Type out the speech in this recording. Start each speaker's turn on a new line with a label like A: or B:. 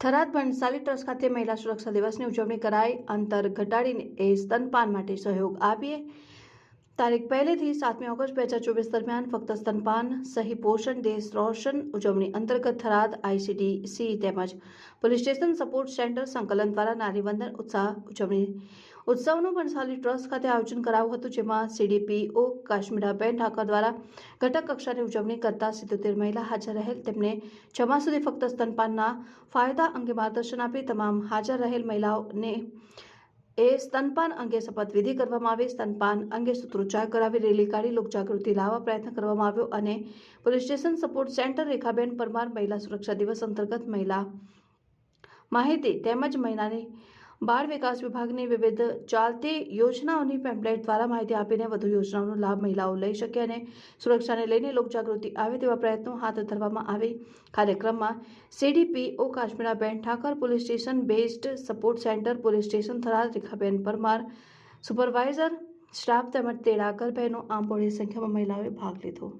A: Tharad Bhansali trust ખાતે મહિલા સુરક્ષા દિવસની ઉજવણી કરાઈ. અંતર ઘટાડીને એ સ્તનપાન માટે સહયોગ આપીએ. તારીખ પહેલીથી સાતમી ઓગસ્ટ બે હજાર ચોવીસ દરમિયાન ફક્ત સ્તનપાન, સહી પોષણ દેશ રોશન, ઉજવણી અંતર્ગત થરાદ આઈસીડી સી તેમજ પોલીસ સ્ટેશન સપોર્ટ સેન્ટર સંકલન દ્વારા નારીવંદન ઉત્સાહ ઉજવણી ઉત્સવનું ભણસાલી ટ્રસ્ટ ખાતે આયોજન કરાયું હતું, જેમાં સીડીપીઓ કાશ્મીરાબેન ઠાકર દ્વારા ઘટક કક્ષાની ઉજવણી કરતા સિત્તોતેર મહિલા હાજર રહેલ. તેમને છ સુધી ફક્ત સ્તનપાનના ફાયદા અંગે માર્ગદર્શન આપી તમામ હાજર રહેલ મહિલાઓને એ સ્તનપાન અંગે શપથવિધિ કરવામાં આવી. સ્તનપાન અંગે સૂત્રોચ્ચાર કરાવી રેલી કાઢી. લોકજાગૃતિ લાવવા પ્રયત્ન કરવામાં આવ્યો અને police station support centre Rekhaben Parmar મહિલા સુરક્ષા દિવસ અંતર્ગત મહિલા માહિતી તેમજ મહિલાની બાળ વિકાસ વિભાગની વિવિધ ચાલતી યોજનાઓની પેમ્પલેટ દ્વારા માહિતી આપીને વધુ યોજનાઓનો લાભ મહિલાઓ લઈ શકે અને સુરક્ષાને લઈને લોકજાગૃતિ આવે તેવા પ્રયત્નો હાથ ધરવામાં આવે. કાર્યક્રમમાં CDPO Kashmiraben Thakar, police station based support centre police station Tharad, Rekhaben Parmar supervisor staff તેમજ તેડાગર બહેનો આમ બહોળી સંખ્યામાં મહિલાઓએ ભાગ લીધો.